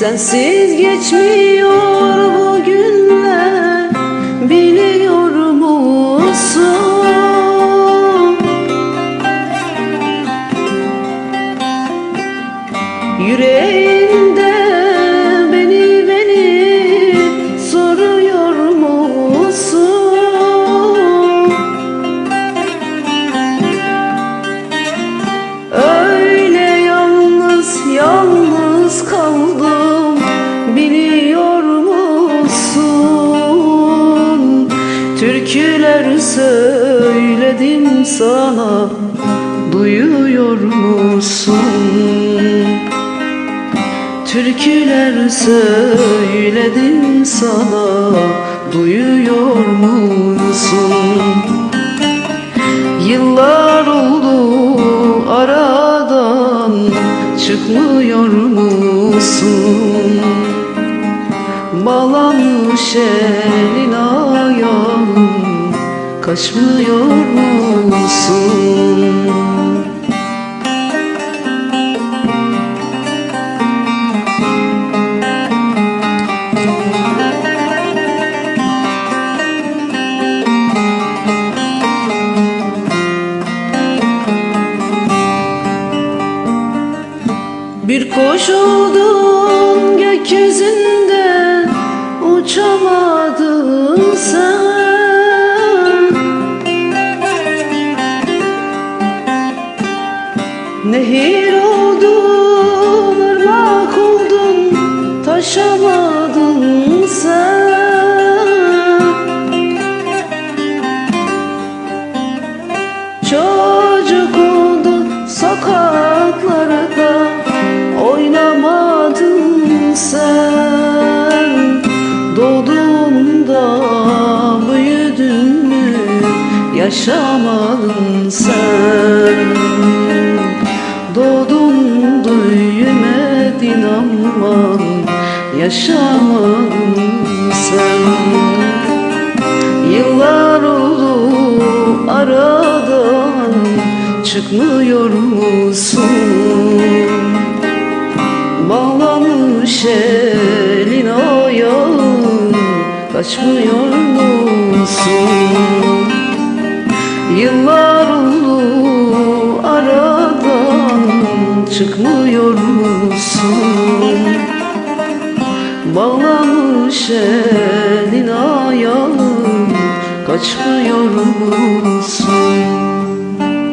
Sensiz geçmiyor bu günler Biliyor musun? Yüreğinde Türküler söyledim sana duyuyor musun? Türküler söyledim sana duyuyor musun? Yıllar oldu aradan çıkmıyor musun? Bağlanmış elin ayağın kaçmıyor musun? Bir kuş oldun gökyüzünde Nehir oldun, ırmak oldun, taşamadın sen. Çocuk oldun sokaklarda oynamadın sen. Doğduğunda büyüdün mü yaşamadın sen Doğdun büyümedin aman yaşamadın sen Yıllar oldu aradan çıkmıyor musun? Bağlamış elin ayağın kaçmıyor musun? Yıllar oldu çıkmıyor musun? Bağlamış elin ayağın kaçmıyor musun?